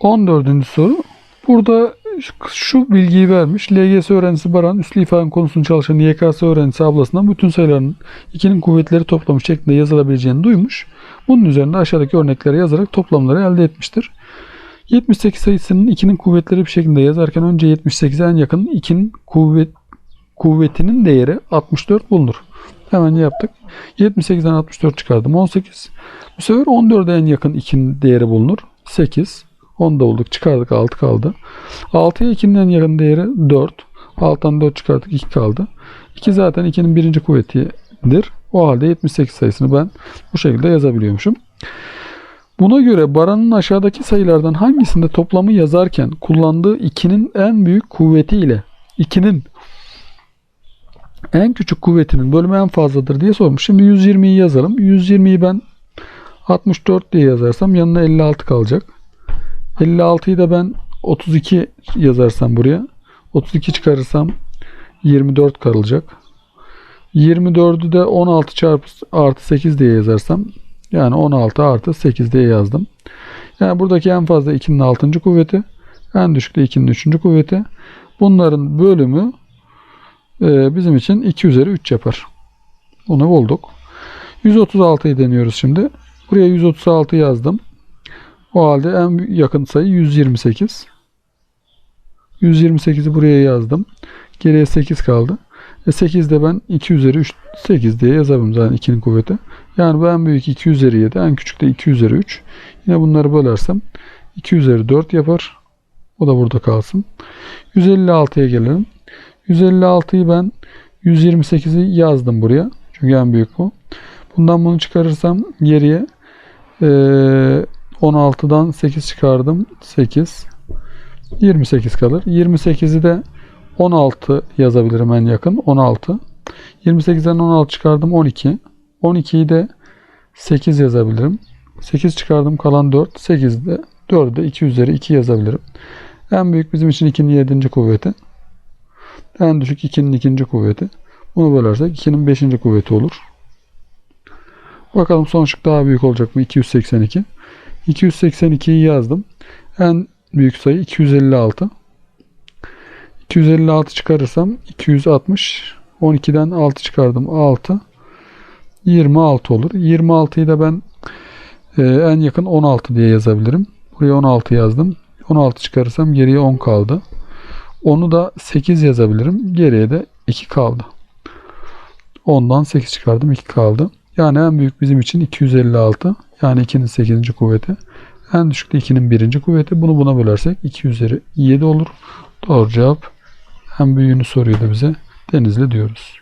14. soru. Burada şu bilgiyi vermiş. LGS öğrencisi Baran üslü ifade konusunu çalışan YKS öğrencisi ablasından bütün sayıların ikinin kuvvetleri toplamış şeklinde yazılabileceğini duymuş. Bunun üzerinde aşağıdaki örnekleri yazarak toplamları elde etmiştir. 78 sayısının ikinin kuvvetleri bir şekilde yazarken önce 78'e en yakın ikinin kuvvet kuvvetinin değeri 64 bulunur. Hemen yaptık. 78'den 64 çıkardım. 18. Bu sefer 14'e en yakın 2'nin değeri bulunur. 8. 10 da bulduk. Çıkardık 6 kaldı. 6'ya 2'nin en yakın değeri 4. 6'dan 4 çıkardık 2 kaldı. 2 zaten 2'nin birinci kuvvetidir. O halde 78 sayısını ben bu şekilde yazabiliyormuşum. Buna göre Baran'ın aşağıdaki sayılardan hangisinde toplamı yazarken kullandığı 2'nin en büyük kuvveti ile 2'nin en küçük kuvvetinin bölümü en fazladır diye sormuş. Şimdi 120'yi yazalım. 120'yi ben 64 diye yazarsam yanına 56 kalacak. 56'yı da ben 32 yazarsam buraya 32 çıkarırsam 24 kalacak. 24'ü de 16 çarpı artı 8 diye yazarsam yani 16 artı 8 diye yazdım. Yani buradaki en fazla 2'nin 6. kuvveti en düşük de 2'nin 3. kuvveti. Bunların bölümü e, bizim için 2 üzeri 3 yapar. Bunu bulduk. 136'yı deniyoruz şimdi. Buraya 136 yazdım. O halde en yakın sayı 128. 128'i buraya yazdım. Geriye 8 kaldı. E 8 de ben 2 üzeri 3 8 diye yazarım zaten 2'nin kuvveti. Yani bu en büyük 2 üzeri 7, en küçük de 2 üzeri 3. Yine bunları bölersem 2 üzeri 4 yapar. O da burada kalsın. 156'ya gelelim. 156'yı ben 128'i yazdım buraya. Çünkü en büyük bu. Bundan bunu çıkarırsam geriye e, 16'dan 8 çıkardım. 8. 28 kalır. 28'i de 16 yazabilirim en yakın. 16. 28'den 16 çıkardım. 12. 12'yi de 8 yazabilirim. 8 çıkardım. Kalan 4. 8'de 4'ü de 2 üzeri 2 yazabilirim. En büyük bizim için 2'nin 7. kuvveti. En düşük 2'nin 2. kuvveti. Bunu bölersek 2'nin 5. kuvveti olur. Bakalım son şık daha büyük olacak mı? 282. 282'yi yazdım. En büyük sayı 256. 256 çıkarırsam 260. 12'den 6 çıkardım. 6. 26 olur. 26'yı da ben e, en yakın 16 diye yazabilirim. Buraya 16 yazdım. 16 çıkarırsam geriye 10 kaldı. Onu da 8 yazabilirim. Geriye de 2 kaldı. 10'dan 8 çıkardım. 2 kaldı. Yani en büyük bizim için 256. Yani 2'nin 8. kuvveti. En düşük de 2'nin 1. kuvveti. Bunu buna bölersek 2 üzeri 7 olur. Doğru cevap en büyüğünü soruyordu bize. Denizli diyoruz.